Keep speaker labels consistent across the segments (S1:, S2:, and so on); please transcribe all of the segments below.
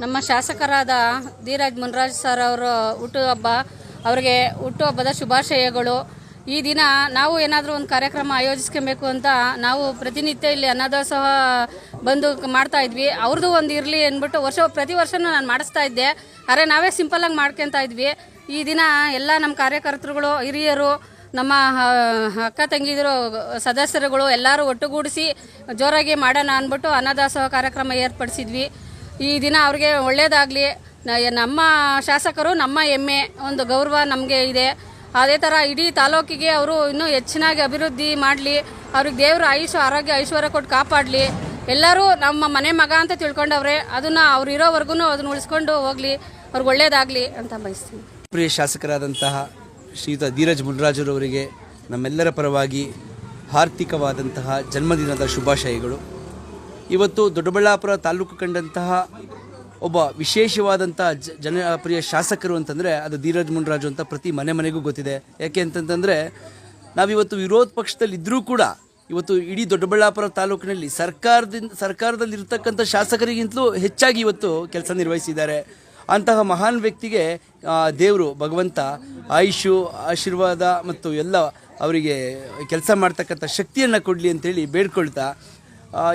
S1: ನಮ್ಮ ಶಾಸಕರಾದ ಧೀರಜ್ ಮುನ್ರಾಜ್ ಸರ್ ಅವರ ಹುಟ್ಟುಹಬ್ಬ ಅವರಿಗೆ ಹುಟ್ಟುಹಬ್ಬದ ಶುಭಾಶಯಗಳು. ಈ ದಿನ ನಾವು ಏನಾದರೂ ಒಂದು ಕಾರ್ಯಕ್ರಮ ಆಯೋಜಿಸ್ಕೊಬೇಕು ಅಂತ ನಾವು ಪ್ರತಿನಿತ್ಯ ಇಲ್ಲಿ ಅನ್ನದಾಸೋಹ ಬಂದು ಮಾಡ್ತಾ ಇದ್ವಿ. ಅವ್ರದ್ದು ಒಂದು ಇರಲಿ ಅಂದ್ಬಿಟ್ಟು ವರ್ಷ, ಪ್ರತಿ ವರ್ಷನೂ ನಾನು ಮಾಡಿಸ್ತಾ ಇದ್ದೆ. ಆದರೆ ನಾವೇ ಸಿಂಪಲಾಗಿ ಮಾಡ್ಕೊತಾ ಇದ್ವಿ. ಈ ದಿನ ಎಲ್ಲ ನಮ್ಮ ಕಾರ್ಯಕರ್ತರುಗಳು, ಹಿರಿಯರು, ನಮ್ಮ ಅಕ್ಕ ತಂಗಿದ್ರು, ಸದಸ್ಯರುಗಳು ಎಲ್ಲರೂ ಒಟ್ಟುಗೂಡಿಸಿ ಜೋರಾಗಿ ಮಾಡೋಣ ಅಂದ್ಬಿಟ್ಟು ಅನ್ನದಾಸೋಹ ಕಾರ್ಯಕ್ರಮ ಏರ್ಪಡಿಸಿದ್ವಿ. ಈ ದಿನ ಅವ್ರಿಗೆ ಒಳ್ಳೇದಾಗಲಿ. ನಮ್ಮ ಶಾಸಕರು ನಮ್ಮ ಹೆಮ್ಮೆ, ಒಂದು ಗೌರವ ನಮಗೆ ಇದೆ. ಅದೇ ಥರ ಇಡೀ ತಾಲೂಕಿಗೆ ಅವರು ಇನ್ನೂ ಹೆಚ್ಚಿನಾಗಿ ಅಭಿವೃದ್ಧಿ ಮಾಡಲಿ. ಅವ್ರಿಗೆ ದೇವರು ಆಯುಷ್, ಆರೋಗ್ಯ, ಐಶ್ವರ್ಯ ಕೊಟ್ಟು ಕಾಪಾಡಲಿ. ಎಲ್ಲರೂ ನಮ್ಮ ಮನೆ ಮಗ ಅಂತ ತಿಳ್ಕೊಂಡವ್ರೆ, ಅದನ್ನು ಅವ್ರು ಇರೋವರೆಗೂ ಅದನ್ನ ಉಳಿಸ್ಕೊಂಡು ಹೋಗಲಿ. ಅವ್ರಿಗೆ ಒಳ್ಳೇದಾಗಲಿ ಅಂತ ಬಯಸ್ತೀನಿ.
S2: ಪ್ರಿಯ ಶಾಸಕರಾದಂತಹ ಶ್ರೀಯುತ ಧೀರಜ್ ಮುನ್ರಾಜರವರಿಗೆ ನಮ್ಮೆಲ್ಲರ ಪರವಾಗಿ ಆರ್ಥಿಕವಾದಂತಹ ಜನ್ಮದಿನದ ಶುಭಾಶಯಗಳು. ಇವತ್ತು ದೊಡ್ಡಬಳ್ಳಾಪುರ ತಾಲೂಕು ಕಂಡಂತಹ ಒಬ್ಬ ವಿಶೇಷವಾದಂಥ ಜನಪ್ರಿಯ ಶಾಸಕರು ಅಂತಂದರೆ ಅದು ಧೀರಜ್ ಮುನ್ರಾಜು ಅಂತ ಪ್ರತಿ ಮನೆ ಮನೆಗೂ ಗೊತ್ತಿದೆ. ಯಾಕೆ ಅಂತಂತಂದರೆ ನಾವಿವತ್ತು ವಿರೋಧ ಪಕ್ಷದಲ್ಲಿ ಇದ್ದರೂ ಕೂಡ ಇವತ್ತು ಇಡೀ ದೊಡ್ಡಬಳ್ಳಾಪುರ ತಾಲೂಕಿನಲ್ಲಿ ಸರ್ಕಾರದಿಂದ ಸರ್ಕಾರದಲ್ಲಿ ಇರ್ತಕ್ಕಂಥ ಶಾಸಕರಿಗಿಂತಲೂ ಹೆಚ್ಚಾಗಿ ಇವತ್ತು ಕೆಲಸ ನಿರ್ವಹಿಸಿದ್ದಾರೆ. ಅಂತಹ ಮಹಾನ್ ವ್ಯಕ್ತಿಗೆ ದೇವರು, ಭಗವಂತ, ಆಯುಷು, ಆಶೀರ್ವಾದ ಮತ್ತು ಎಲ್ಲ ಅವರಿಗೆ ಕೆಲಸ ಮಾಡ್ತಕ್ಕಂಥ ಶಕ್ತಿಯನ್ನು ಕೊಡಲಿ ಅಂತೇಳಿ ಬೇಡ್ಕೊಳ್ತಾ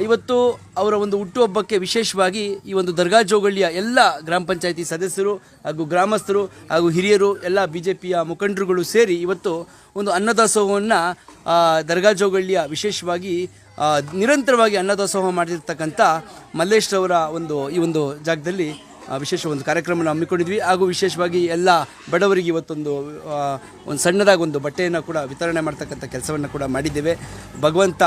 S2: ಇವತ್ತು ಅವರ ಒಂದು ಹುಟ್ಟುಹಬ್ಬಕ್ಕೆ ವಿಶೇಷವಾಗಿ ಈ ಒಂದು ದರ್ಗಾ ಜೋಗಳ್ಳಿಯ ಎಲ್ಲ ಗ್ರಾಮ ಪಂಚಾಯಿತಿ ಸದಸ್ಯರು ಹಾಗೂ ಗ್ರಾಮಸ್ಥರು ಹಾಗೂ ಹಿರಿಯರು, ಎಲ್ಲ ಬಿ ಜೆ ಪಿಯ ಮುಖಂಡರುಗಳು ಸೇರಿ ಇವತ್ತು ಒಂದು ಅನ್ನದಾಸೋಹವನ್ನು ದರ್ಗಾ ಜೋಗಳ್ಳಿಯ ವಿಶೇಷವಾಗಿ ನಿರಂತರವಾಗಿ ಅನ್ನದಾಸೋಹ ಮಾಡಿರ್ತಕ್ಕಂಥ ಮಲ್ಲೇಶ್ರವರ ಒಂದು, ಈ ಒಂದು ಜಾಗದಲ್ಲಿ ವಿಶೇಷ ಒಂದು ಕಾರ್ಯಕ್ರಮವನ್ನು ಹಮ್ಮಿಕೊಂಡಿದ್ವಿ. ಹಾಗೂ ವಿಶೇಷವಾಗಿ ಎಲ್ಲ ಬಡವರಿಗೆ ಇವತ್ತೊಂದು ಒಂದು ಸಣ್ಣದಾಗಿ ಒಂದು ಬಟ್ಟೆಯನ್ನು ಕೂಡ ವಿತರಣೆ ಮಾಡ್ತಕ್ಕಂಥ ಕೆಲಸವನ್ನು ಕೂಡ ಮಾಡಿದ್ದೇವೆ. ಭಗವಂತ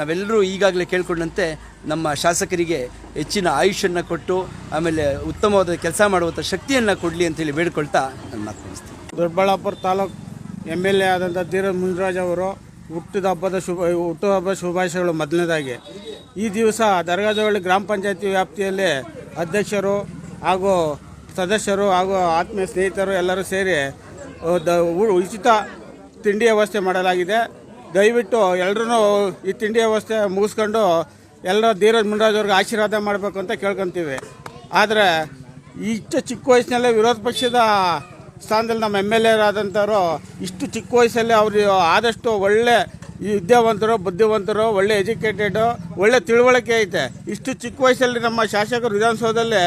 S2: ನಾವೆಲ್ಲರೂ ಈಗಾಗಲೇ ಕೇಳಿಕೊಂಡಂತೆ ನಮ್ಮ ಶಾಸಕರಿಗೆ ಹೆಚ್ಚಿನ ಆಯುಷನ್ನು ಕೊಟ್ಟು, ಆಮೇಲೆ ಉತ್ತಮವಾದ ಕೆಲಸ ಮಾಡುವಂಥ ಶಕ್ತಿಯನ್ನು ಕೊಡಲಿ ಅಂತೇಳಿ ಬೇಡ್ಕೊಳ್ತಾ ನನ್ನ ಮಾತು ಮುಗಿಸ್ತೀನಿ.
S3: Doddaballapura taluk M L A ಆದಂಥ ಧೀರಜ್ ಮುನ್ರಾಜ್ ಅವರು ಹುಟ್ಟಿದ ಹಬ್ಬದ ಶುಭ ಹುಟ್ಟುಹಬ್ಬ ಶುಭಾಶಯಗಳು ಮೊದಲನೇದಾಗಿ. ಈ ದಿವಸ ದರ್ಗಾಜವಳ್ಳಿ ಗ್ರಾಮ ಪಂಚಾಯತಿ ವ್ಯಾಪ್ತಿಯಲ್ಲಿ ಅಧ್ಯಕ್ಷರು ಹಾಗೂ ಸದಸ್ಯರು ಹಾಗೂ ಆತ್ಮೀಯ ಸ್ನೇಹಿತರು ಎಲ್ಲರೂ ಸೇರಿ ಉಚಿತ ತಿಂಡಿ ವ್ಯವಸ್ಥೆ ಮಾಡಲಾಗಿದೆ. ದಯವಿಟ್ಟು ಎಲ್ಲರೂ ಈ ತಿಂಡಿ ವ್ಯವಸ್ಥೆ ಮುಗಿಸ್ಕೊಂಡು ಎಲ್ಲರೂ ಧೀರಜ್ ಮುಂಡ್ರಾಜವ್ರಿಗೆ ಆಶೀರ್ವಾದ ಮಾಡಬೇಕು ಅಂತ ಕೇಳ್ಕೊತೀವಿ. ಆದರೆ, ಇಷ್ಟು ಚಿಕ್ಕ ವಯಸ್ಸಿನಲ್ಲೇ ವಿರೋಧ ಪಕ್ಷದ ಸ್ಥಾನದಲ್ಲಿ ನಮ್ಮ ಎಂ ಎಲ್ ಎರಾದಂಥವ್ರು ಇಷ್ಟು ಚಿಕ್ಕ ವಯಸ್ಸಲ್ಲಿ ಅವರು ಆದಷ್ಟು ಒಳ್ಳೆ ಈ ವಿದ್ಯಾವಂತರು, ಬುದ್ಧಿವಂತರು, ಒಳ್ಳೆ ಎಜುಕೇಟೆಡ್, ಒಳ್ಳೆ ತಿಳುವಳಿಕೆ ಐತೆ. ಇಷ್ಟು ಚಿಕ್ಕ ವಯಸ್ಸಲ್ಲಿ ನಮ್ಮ ಶಾಸಕರು ವಿಧಾನಸೌಧದಲ್ಲಿ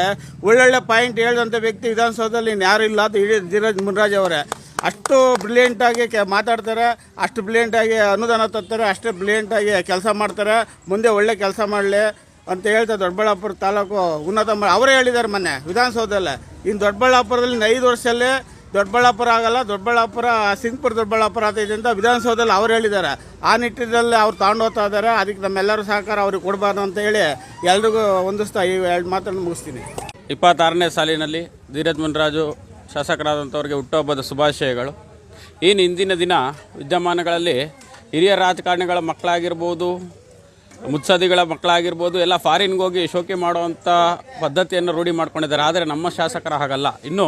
S3: ಒಳ್ಳೊಳ್ಳೆ ಪಾಯಿಂಟ್ ಹೇಳಿದಂಥ ವ್ಯಕ್ತಿ ವಿಧಾನಸೌಧದಲ್ಲಿ ಇನ್ಯಾರು ಇಲ್ಲ ಅದು ಇಡೀ ಧೀರಜ್ ಮುನ್ರಾಜ್ ಅವರೇ. ಅಷ್ಟು ಬ್ರಿಲಿಯಂಟಾಗಿ ಕೆ ಮಾತಾಡ್ತಾರೆ, ಅಷ್ಟು ಬ್ರಿಲಿಯಂಟಾಗಿ ಅನುದಾನ ತರ್ತಾರೆ, ಅಷ್ಟು ಬ್ರಿಲಿಯಂಟಾಗಿ ಕೆಲಸ ಮಾಡ್ತಾರೆ, ಮುಂದೆ ಒಳ್ಳೆ ಕೆಲಸ ಮಾಡಲಿ ಅಂತ ಹೇಳ್ತಾ ದೊಡ್ಡಬಳ್ಳಾಪುರ ತಾಲೂಕು ಉನ್ನತ ಅವರೇ ಹೇಳಿದ್ದಾರೆ ಮೊನ್ನೆ ವಿಧಾನಸೌಧದಲ್ಲೇ. ಇನ್ನು ದೊಡ್ಡಬಳ್ಳಾಪುರದಲ್ಲಿ ಐದು ವರ್ಷದಲ್ಲಿ ದೊಡ್ಡಬಳ್ಳಾಪುರ ಆಗಲ್ಲ, ದೊಡ್ಡಬಳ್ಳಾಪುರ, ಸಿಂಗ್ಪುರ ದೊಡ್ಡಬಳ್ಳಾಪುರ ಅಂತ ವಿಧಾನಸೌಧದಲ್ಲಿ ಅವ್ರು ಹೇಳಿದ್ದಾರೆ. ಆ ನಿಟ್ಟಿನಲ್ಲಿ ಅವ್ರು ತಗೊಂಡು ಹೋಗ್ತಾ ಇದ್ದಾರೆ. ಅದಕ್ಕೆ ನಮ್ಮೆಲ್ಲರೂ ಸಹಕಾರ ಅವ್ರಿಗೆ ಕೊಡಬಾರ್ದು ಅಂತ ಹೇಳಿ ಎಲ್ರಿಗೂ ಹೊಂದಿಸ್ತಾ ಈ ಎರಡು ಮಾತನ್ನು ಮುಗಿಸ್ತೀನಿ.
S4: ಇಪ್ಪತ್ತಾರನೇ ಸಾಲಿನಲ್ಲಿ ಧೀರಜ್ ಮುನ್ರಾಜು ಶಾಸಕರಾದಂಥವ್ರಿಗೆ ಹುಟ್ಟುಹಬ್ಬದ ಶುಭಾಶಯಗಳು. ಏನು ಇಂದಿನ ದಿನ ವಿದ್ಯಮಾನಗಳಲ್ಲಿ ಹಿರಿಯ ರಾಜಕಾರಣಿಗಳ ಮಕ್ಕಳಾಗಿರ್ಬೋದು ಮುತ್ಸದಿಗಳ ಮಕ್ಕಳಾಗಿರ್ಬೋದು, ಎಲ್ಲ ಫಾರಿನ್ಗೆ ಹೋಗಿ ಶೋಕಿ ಮಾಡುವಂಥ ಪದ್ಧತಿಯನ್ನು ರೂಢಿ ಮಾಡ್ಕೊಂಡಿದ್ದಾರೆ. ಆದರೆ ನಮ್ಮ ಶಾಸಕರ ಹಾಗಲ್ಲ. ಇನ್ನು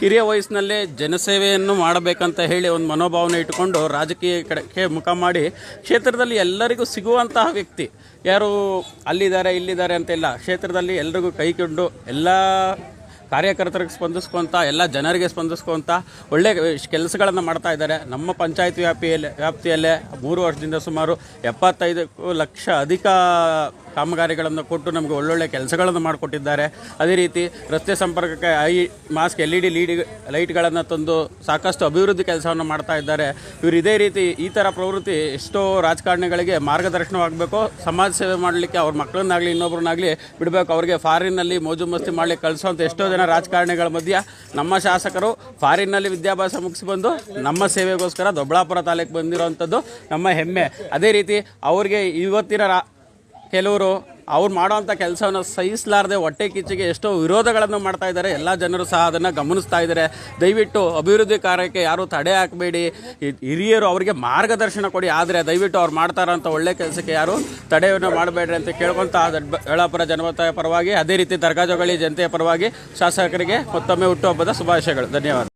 S4: ಹಿರಿಯ ವಯಸ್ಸಿನಲ್ಲೇ ಜನಸೇವೆಯನ್ನು ಮಾಡಬೇಕಂತ ಹೇಳಿ ಒಂದು ಮನೋಭಾವನೆ ಇಟ್ಟುಕೊಂಡು ರಾಜಕೀಯ ಕಡೆಗೆ ಮುಖ ಮಾಡಿ ಕ್ಷೇತ್ರದಲ್ಲಿ ಎಲ್ಲರಿಗೂ ಸಿಗುವಂತಹ ವ್ಯಕ್ತಿ ಯಾರು ಅಲ್ಲಿದ್ದಾರೆ, ಇಲ್ಲಿದ್ದಾರೆ ಅಂತಿಲ್ಲ ಕ್ಷೇತ್ರದಲ್ಲಿ ಎಲ್ರಿಗೂ ಕೈಕೊಂಡು ಎಲ್ಲ ಕಾರ್ಯಕರ್ತರಿಗೆ ಸ್ಪಂದಿಸ್ಕೊಂತ, ಎಲ್ಲ ಜನರಿಗೆ ಸ್ಪಂದಿಸ್ಕೊಂತ, ಒಳ್ಳೆ ಕೆಲಸಗಳನ್ನು ಮಾಡ್ತಾ ಇದ್ದಾರೆ. ನಮ್ಮ ಪಂಚಾಯತ್ ವ್ಯಾಪಿಯಲ್ಲಿ, ವ್ಯಾಪ್ತಿಯಲ್ಲೇ ಮೂರು ವರ್ಷದಿಂದ ಸುಮಾರು ಎಪ್ಪತ್ತೈದು ಲಕ್ಷ ಅಧಿಕ ಕಾಮಗಾರಿಗಳನ್ನು ಕೊಟ್ಟು ನಮಗೆ ಒಳ್ಳೊಳ್ಳೆ ಕೆಲಸಗಳನ್ನು ಮಾಡಿಕೊಟ್ಟಿದ್ದಾರೆ. ಅದೇ ರೀತಿ ರಸ್ತೆ ಸಂಪರ್ಕಕ್ಕೆ high mast L E D ಲೀಡಿ ಲೈಟ್ಗಳನ್ನು ತಂದು ಸಾಕಷ್ಟು ಅಭಿವೃದ್ಧಿ ಕೆಲಸವನ್ನು ಮಾಡ್ತಾ ಇದ್ದಾರೆ. ಇವರು ಇದೇ ರೀತಿ ಈ ಥರ ಪ್ರವೃತ್ತಿ ಎಷ್ಟೋ ರಾಜಕಾರಣಿಗಳಿಗೆ ಮಾರ್ಗದರ್ಶನವಾಗಬೇಕು. ಸಮಾಜ ಸೇವೆ ಮಾಡಲಿಕ್ಕೆ ಅವ್ರ ಮಕ್ಕಳನ್ನಾಗಲಿ ಇನ್ನೊಬ್ಬರನ್ನಾಗಲಿ ಬಿಡಬೇಕು. ಅವರಿಗೆ ಫಾರಿನ್ನಲ್ಲಿ ಮೋಜು ಮಸ್ತಿ ಮಾಡಲಿಕ್ಕೆ ಕಳಿಸೋಂಥ ಎಷ್ಟೋ ಜನ ರಾಜಕಾರಣಿಗಳ ಮಧ್ಯ ನಮ್ಮ ಶಾಸಕರು ಫಾರಿನ್ನಲ್ಲಿ ವಿದ್ಯಾಭ್ಯಾಸ ಮುಗಿಸಿ ಬಂದು ನಮ್ಮ ಸೇವೆಗೋಸ್ಕರ ದೊಡ್ಡಬಳ್ಳಾಪುರ ತಾಲೂಕು ಬಂದಿರೋವಂಥದ್ದು ನಮ್ಮ ಹೆಮ್ಮೆ. ಅದೇ ರೀತಿ ಅವ್ರಿಗೆ ಇವತ್ತಿನ ರಾ ಕೆಲವರು ಅವ್ರು ಮಾಡೋವಂಥ ಕೆಲಸವನ್ನು ಸಹಿಸಲಾರದೆ ಹೊಟ್ಟೆ ಕಿಚ್ಚಿಗೆ ಎಷ್ಟೋ ವಿರೋಧಗಳನ್ನು ಮಾಡ್ತಾ ಇದ್ದಾರೆ. ಎಲ್ಲ ಜನರು ಸಹ ಅದನ್ನು ಗಮನಿಸ್ತಾ ಇದ್ದಾರೆ. ದಯವಿಟ್ಟು ಅಭಿವೃದ್ಧಿ ಕಾರ್ಯಕ್ಕೆ ಯಾರೂ ತಡೆ ಹಾಕಬೇಡಿ. ಹಿರಿಯರು ಅವರಿಗೆ ಮಾರ್ಗದರ್ಶನ ಕೊಡಿ. ಆದರೆ ದಯವಿಟ್ಟು ಅವ್ರು ಮಾಡ್ತಾರಂಥ ಒಳ್ಳೆ ಕೆಲಸಕ್ಕೆ ಯಾರು ತಡೆಯನ್ನು ಮಾಡಬೇಡ್ರಿ ಅಂತ ಕೇಳ್ಕೊಂತ ದೊಡ್ಡಬಳ್ಳಾಪುರ ಜನಮತ ಪರವಾಗಿ, ಅದೇ ರೀತಿ ದರ್ಗಾಜೋಗಳಿ ಜನತೆಯ ಪರವಾಗಿ ಶಾಸಕರಿಗೆ ಮತ್ತೊಮ್ಮೆ ಹುಟ್ಟುಹಬ್ಬದ ಶುಭಾಶಯಗಳು. ಧನ್ಯವಾದ.